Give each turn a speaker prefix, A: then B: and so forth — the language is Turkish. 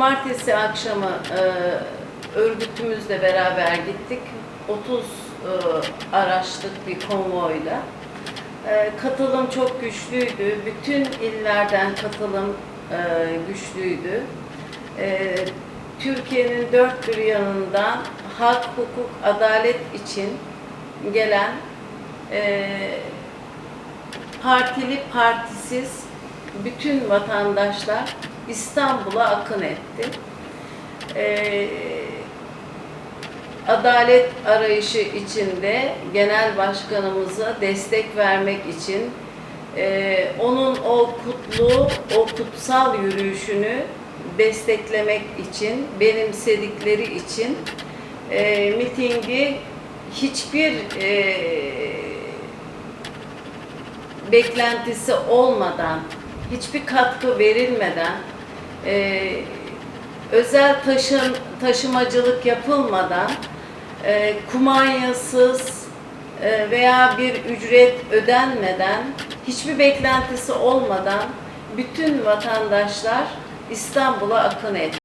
A: cumartesi akşamı e, örgütümüzle beraber gittik. 30 e, araçlık bir konvoyla. E, katılım çok güçlüydü. Bütün illerden katılım e, güçlüydü. E, Türkiye'nin dört bir yanından hak, hukuk, adalet için gelen e, partili partisiz bütün vatandaşlar İstanbul'a akın etti. Ee, adalet arayışı içinde genel başkanımıza destek vermek için e, onun o kutlu, o kutsal yürüyüşünü desteklemek için, benimsedikleri için e, mitingi hiçbir e, beklentisi olmadan, hiçbir katkı verilmeden, e, özel taşım, taşımacılık yapılmadan, e, kumanyasız e, veya bir ücret ödenmeden, hiçbir beklentisi olmadan bütün vatandaşlar İstanbul'a akın etti.